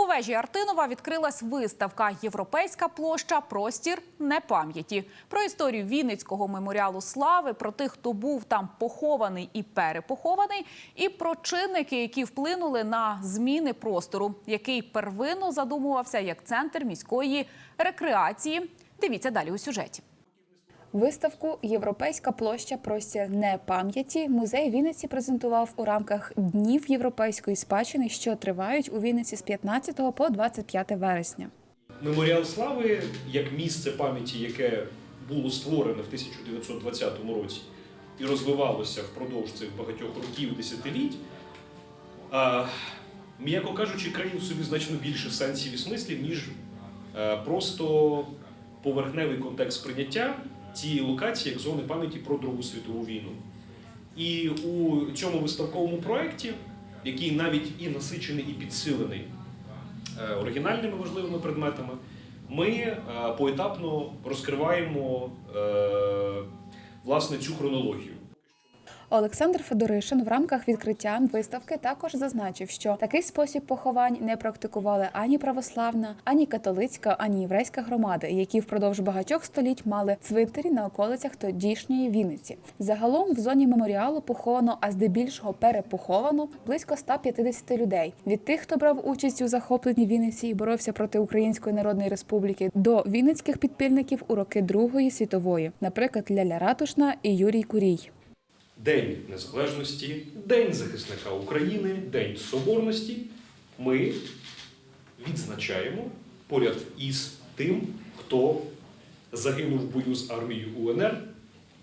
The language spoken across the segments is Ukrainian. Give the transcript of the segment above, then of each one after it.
У вежі Артинова відкрилась виставка Європейська площа Простір непам'яті про історію Вінницького меморіалу слави, про тих, хто був там похований і перепохований, і про чинники, які вплинули на зміни простору, який первинно задумувався як центр міської рекреації. Дивіться далі у сюжеті. Виставку Європейська площа Простір непам'яті музей Вінниці презентував у рамках днів європейської спадщини, що тривають у Вінниці з 15 по 25 вересня. Меморіал слави як місце пам'яті, яке було створене в 1920 році і розвивалося впродовж цих багатьох років десятиліть, м'яко кажучи, країв собі значно більше сенсів і смислів, ніж е, просто поверхневий контекст сприйняття цієї локації як зони пам'яті про Другу світову війну. І у цьому виставковому проєкті, який навіть і насичений, і підсилений е, оригінальними важливими предметами, ми е, поетапно розкриваємо е, власне цю хронологію. Олександр Федоришин в рамках відкриття виставки також зазначив, що такий спосіб поховань не практикували ані православна, ані католицька, ані єврейська громади, які впродовж багатьох століть мали цвинтарі на околицях тодішньої Вінниці. Загалом в зоні меморіалу поховано, а здебільшого перепоховано близько 150 людей. Від тих, хто брав участь у захопленні Вінниці і боровся проти Української Народної Республіки, до вінницьких підпільників у роки Другої світової, наприклад, Ляля Ратушна і Юрій Курій. День Незалежності, День захисника України, День Соборності ми відзначаємо поряд із тим, хто загинув в бою з армією УНР,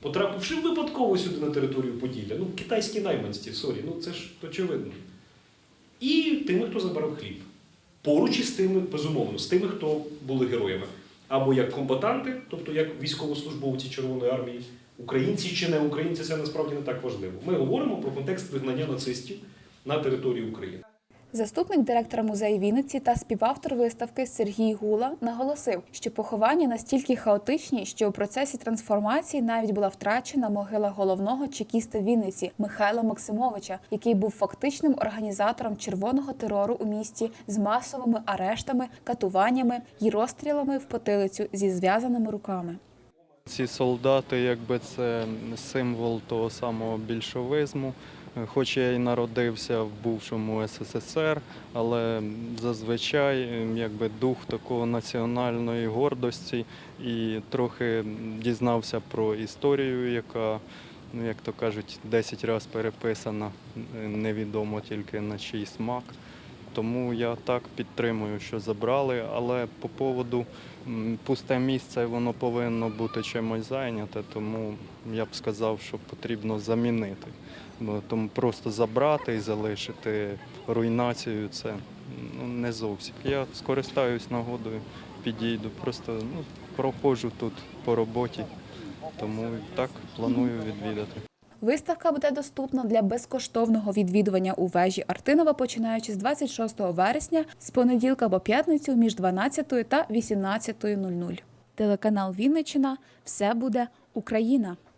потрапивши випадково сюди на територію Поділля. Ну, китайські найманці, сорі, ну це ж очевидно. І тими, хто забирав хліб. Поруч із тими, безумовно, з тими, хто були героями. Або як комбатанти, тобто як військовослужбовці Червоної армії, українці чи не українці, це насправді не так важливо. Ми говоримо про контекст вигнання нацистів на території України. Заступник директора музею Вінниці та співавтор виставки Сергій Гула наголосив, що поховання настільки хаотичні, що у процесі трансформації навіть була втрачена могила головного чекіста Вінниці Михайла Максимовича, який був фактичним організатором червоного терору у місті з масовими арештами, катуваннями і розстрілами в потилицю зі зв'язаними руками. Ці солдати, якби це символ того самого більшовизму. Хоч я і народився в бувшому СССР, але зазвичай якби дух такого національної гордості і трохи дізнався про історію, яка, ну як то кажуть, 10 разів переписана, невідомо тільки на чий смак. Тому я так підтримую, що забрали, але по поводу пусте місце воно повинно бути чимось зайняте, тому я б сказав, що потрібно замінити. Тому просто забрати і залишити руйнацію це ну, не зовсім. Я скористаюсь нагодою, підійду, просто ну, проходжу тут по роботі, тому так планую відвідати. Виставка буде доступна для безкоштовного відвідування у вежі Артинова, починаючи з 26 вересня з понеділка по п'ятницю між 12 та 18.00. Телеканал Вінничина все буде Україна.